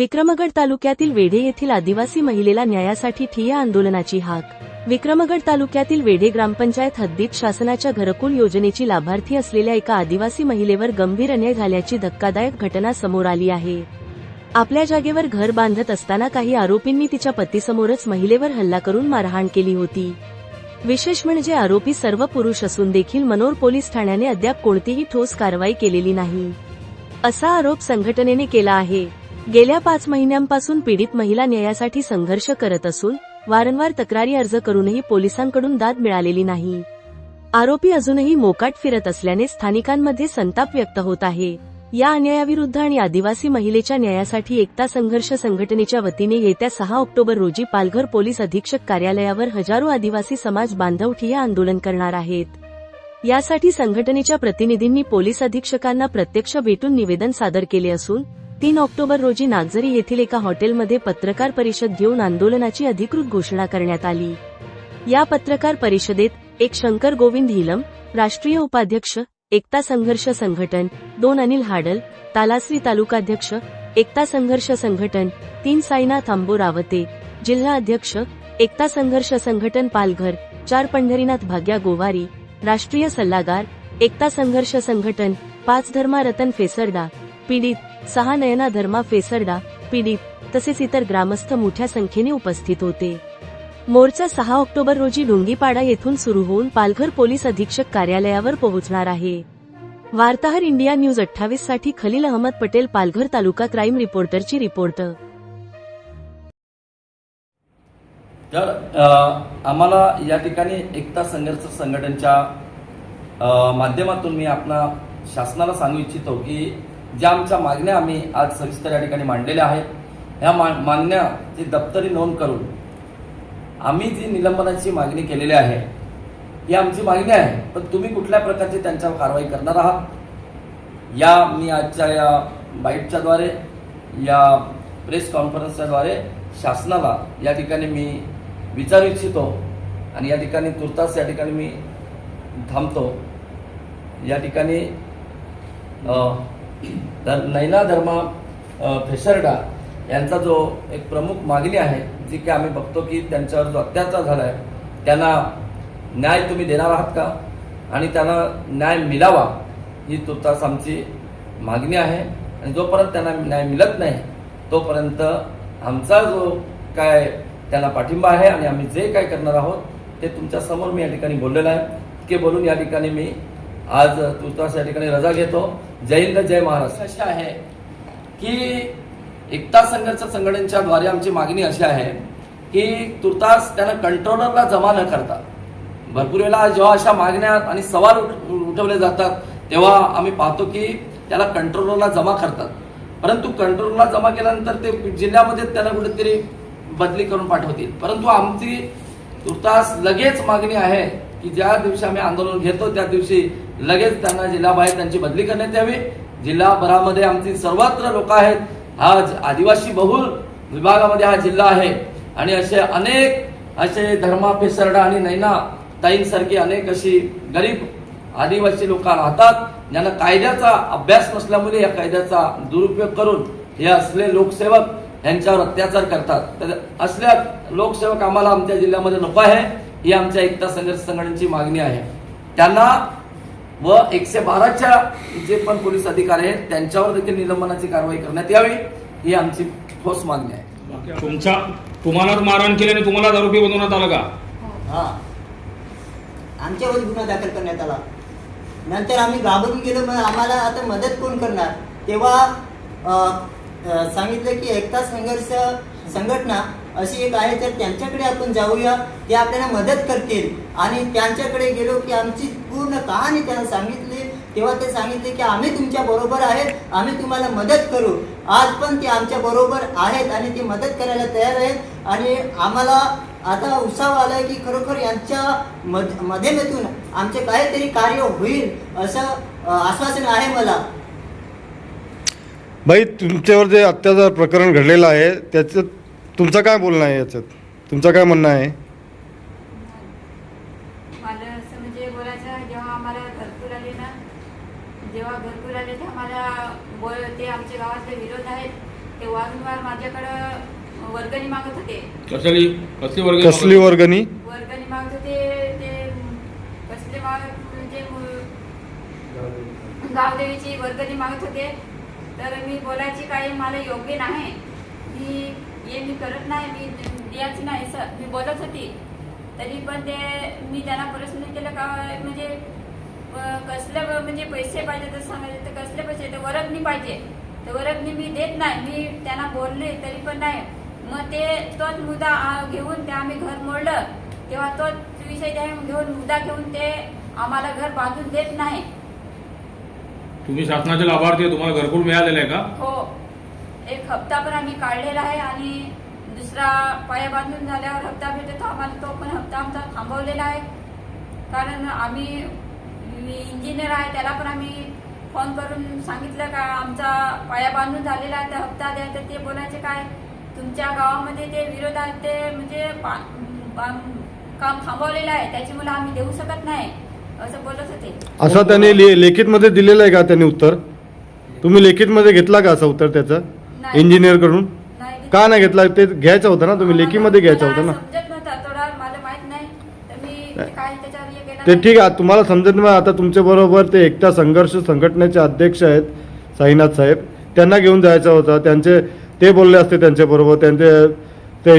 विक्रमगड तालुक्यातील वेढे येथील आदिवासी महिलेला न्यायासाठी ठिय्या आंदोलनाची हाक. विक्रमगड तालुक्यातील वेढे ग्रामपंचायत हद्दीत शासनाच्या घरकुल योजनेची लाभार्थी असलेल्या एका आदिवासी महिलेवर गंभीर अन्याय झाल्याची धक्कादायक घटना समोर आली आहे. आपल्या जागेवर घर बांधत असताना काही आरोपींनी तिच्या पतीसमोरच महिलेवर हल्ला करून मारहाण केली होती. विशेष म्हणजे आरोपी सर्व पुरुष असून देखील मनोर पोलीस ठाण्याने अद्याप कोणतीही ठोस कारवाई केलेली नाही. असा आरोप संघटनेने केला आहे. गेल्या पाच महिन्यांपासून पीडित महिला न्यायासाठी संघर्ष करत असून वारंवार तक्रारी अर्ज करूनही पोलिसांकडून दाद मिळालेली नाही. आरोपी अजूनही मोकाट फिरत असल्याने स्थानिकांमध्ये संताप व्यक्त होत आहे. या अन्यायाविरुद्ध आणि आदिवासी महिलेच्या न्यायासाठी एकता संघर्ष संघटनेच्या वतीने येत्या सहा ऑक्टोबर रोजी पालघर पोलीस अधीक्षक कार्यालयावर हजारो आदिवासी समाज बांधव ठिय्या आंदोलन करणार आहेत. यासाठी संघटनेच्या प्रतिनिधींनी पोलीस अधीक्षकांना प्रत्यक्ष भेटून निवेदन सादर केले असून तीन ऑक्टोबर रोजी नागझरी येथील एका हॉटेलमध्ये पत्रकार परिषद घेऊन आंदोलनाची अधिकृत घोषणा करण्यात आली. या पत्रकार परिषदेत एक शंकर गोविंद हिलम राष्ट्रीय उपाध्यक्ष एकता संघर्ष संघटन दोन अनिल हाडल तालासरी तालुकाध्यक्ष एकता संघर्ष संघटन तीन साईनाथ आंबोरावते जिल्हा अध्यक्ष एकता संघर्ष संघटन पालघर चार पंढरीनाथ भाग्या गोवारी राष्ट्रीय सल्लागार एकता संघर्ष संघटन पाच धर्मा रतन फेसरडा पीडित. सहा नयना धर्मा फेसरडा पीडित तसेच इतर ग्रामस्थ मोठ्या संख्येने उपस्थित होते. मोर्चा सहा ऑक्टोबर रोजी डोंगीपाडा येथून सुरू होऊन पालघर पोलीस अधीक्षक कार्यालयावर पोहोचणार आहे. वार्ताहर इंडिया न्यूज अठ्ठावीससाठी खलील अहमद पटेल पालघर तालुका क्राईम रिपोर्टरची रिपोर्ट. तर आम्हाला या ठिकाणी एकता संघर्ष संघटनच्या माध्यमातून मी आपला शासनाला सांगू इच्छितो की ज्या आमच्या मागण्या आम्ही आज सविस्तर या ठिकाणी मांडलेल्या आहेत ह्या मा मागण्याची दप्तरी नोंद करून आम्ही जी निलंबनाची मागणी केलेली आहे ही आमची मागणी आहे पण तुम्ही कुठल्या प्रकारची त्यांच्यावर कारवाई करणार आहात? या मी आजच्या या बाईटच्याद्वारे या प्रेस कॉन्फरन्सच्याद्वारे शासनाला या ठिकाणी मी विचारू इच्छितो आणि या ठिकाणी तुर्तास या ठिकाणी मी थांबतो. या ठिकाणी तर धर- नैना धर्मा फेसरडा यांचा जो एक प्रमुख मागणी आहे जी की आम्ही बघतो की त्यांच्यावर जो अत्याचार झाला आहे त्यांना न्याय तुम्ही देणार आहात का? आणि त्यांना न्याय मिळावा ही तुर्तास आमची मागणी आहे. आणि जोपर्यंत त्यांना न्याय मिळत नाही तोपर्यंत आमचा जो काय त्यांना पाठिंबा आहे आणि आम्ही जे काय करणार आहोत ते तुमच्यासमोर मी या ठिकाणी बोललेलं आहे. इतके बोलून या ठिकाणी मी आज तुर्तास या ठिकाणी रजा घेतो. जय हिंद जय महाराष्ट्र. अशी आहे की एकता संघर्ष संघटनेच्या द्वारे आमची मागणी अशी आहे की तुर्तास त्यांना कंट्रोलरला जमा न करता भरपूर वेळा जेव्हा अशा मागण्या आणि सवाल उठ- उठवले जातात तेव्हा आम्ही पाहतो की त्याला कंट्रोलरला जमा करतात. परंतु कंट्रोलरला जमा केल्यानंतर ते जिल्ह्यामध्ये त्यांना कुठेतरी बदली करून पाठवतील. परंतु आमची तुर्तास लगेच मागणी आहे की ज्या दिवशी आम्ही आंदोलन घेतो त्या दिवशी लगेच त्यांना जिल्हाबाहेर त्यांची बदली करण्यात यावी. जिल्हाभरामध्ये आमची सर्वत्र लोक आहेत. हा आदिवासी बहुल विभागामध्ये हा जिल्हा आहे. आणि असे अनेक असे धर्मा फेसरडा आणि नैना ताईंसारखी अनेक अशी गरीब आदिवासी लोक राहतात. ज्यांना कायद्याचा अभ्यास नसल्यामुळे या कायद्याचा दुरुपयोग करून हे असले लोकसेवक यांच्यावर अत्याचार करतात. तर असल्या लोकसेवक आम्हाला आमच्या जिल्ह्यामध्ये नको आहे. ही आमच्या एकता संघर्ष संघटनेची मागणी आहे. त्यांना व एकशे बाराच्या जे पण पोलीस अधिकारी आहेत त्यांच्यावर देखील निलंबनाची कारवाई करण्यात यावी ही आमची ठोस मागणी आहे. तुमचा तुम्हालाच मारहाण केल्याने तुम्हाला आरोपी बनवण्यात आलं का? हा. आमच्यावर गुन्हा दाखल करण्यात आला. नंतर आम्ही घाबरून गेलो आम्हाला आता मदत कोण करणार? तेव्हा सांगितलं की एकता संघर्ष संघटना अशी एक आहे तर त्यांच्याकडे आपण जाऊया. ते आपल्याला मदत करतील. आणि त्यांच्याकडे गेलो की आमची पूर्ण कहाणी त्यांना सांगितली. तेव्हा ते सांगितले की आम्ही तुमच्या बरोबर आहेत. आम्ही तुम्हाला मदत करू. आज पण ते आमच्या बरोबर आहेत आणि ते मदत करायला तयार आहेत. आणि आम्हाला आता उत्साह आलाय की खरोखर यांच्या मध- माध्यमातून आमचे काहीतरी कार्य होईल असं आश्वासन आहे मला. बाई तुमच्यावर जे अत्याचार प्रकरण घडलेलं आहे त्याचं तुमचं काय बोलणं आहे याच्यात? तुमचं काय म्हणणं आहे? मला असं म्हणजे बोलायचं जेव्हा आम्हाला घरकुल आले ना जेव्हा घरकुल आले ते आम्हाला बोल ते आमच्या गावातले विरोध आहेत ते वारंवार माझ्याकडं वर्गणी मागत होते. कसली? कसली वर्ग कसली वर्गणी? वर्गणी मागत होते ते कसले म्हणजे गावदेवीची वर्गणी मागत होते. तर मी बोलायची काही मला योग्य नाही. मी हे मी करत नाही मी द्यायची नाही सर. मी बोलत होती. तरी पण ते मी त्यांना प्रश्न केलं का म्हणजे कसले म्हणजे पैसे पाहिजे तर सांगायचे तर कसले पैसे? तर वरगणी पाहिजे. तर वरगणी मी देत नाही. मी त्यांना बोलले तरी पण नाही. मग ते तोच मुद्दा घेऊन ते आम्ही घर मोडलं. तेव्हा तोच विषय त्या घेऊन मुद्दा घेऊन ते आम्हाला घर बांधून देत नाही. तुम्ही शासनाचे लाभार्थी आहे तुम्हाला घरकुल मिळालेलं आहे का? हो. एक हप्ता पण आम्ही काढलेला आहे आणि दुसरा पाया बांधून झाल्यावर हप्ता भेटतो आम्हाला तो पण हप्ता आमचा थांबवलेला आहे. कारण आम्ही इंजिनियर आहे त्याला पण आम्ही फोन करून सांगितलं का आमचा पाया बांधून झालेला आहे तर हप्ता द्या तर ते बोलायचे काय? तुमच्या गावामध्ये ते विरोधात ते म्हणजे काम थांबवलेलं आहे त्याची मुलं आम्ही देऊ शकत नाही. असं बोलत होते. असं त्यांनी ले- लेखितमध्ये दिलेलं आहे का त्यांनी उत्तर? तुम्ही लेखितमध्ये घेतला का असं उत्तर त्याचं? नाही. इंजिनियरकडून नाही का नाही घेतला? ते घ्यायचं होतं ना तुम्ही लेखीमध्ये घ्यायचं होतं ना. मला समजत नव्हतं थोडा मला माहीत नाही. तर मी ते काय त्याच्यावर हे केलं ते नाही. ठीक आहे तुम्हाला समजत नाही आता तुमच्या बरोबर ते एकता संघर्ष संघटनेचे अध्यक्ष आहेत साईनाथ साहेब. त्यांना घेऊन जायचं होतं त्यांचे ते बोलले असते त्यांच्याबरोबर त्यांचे ते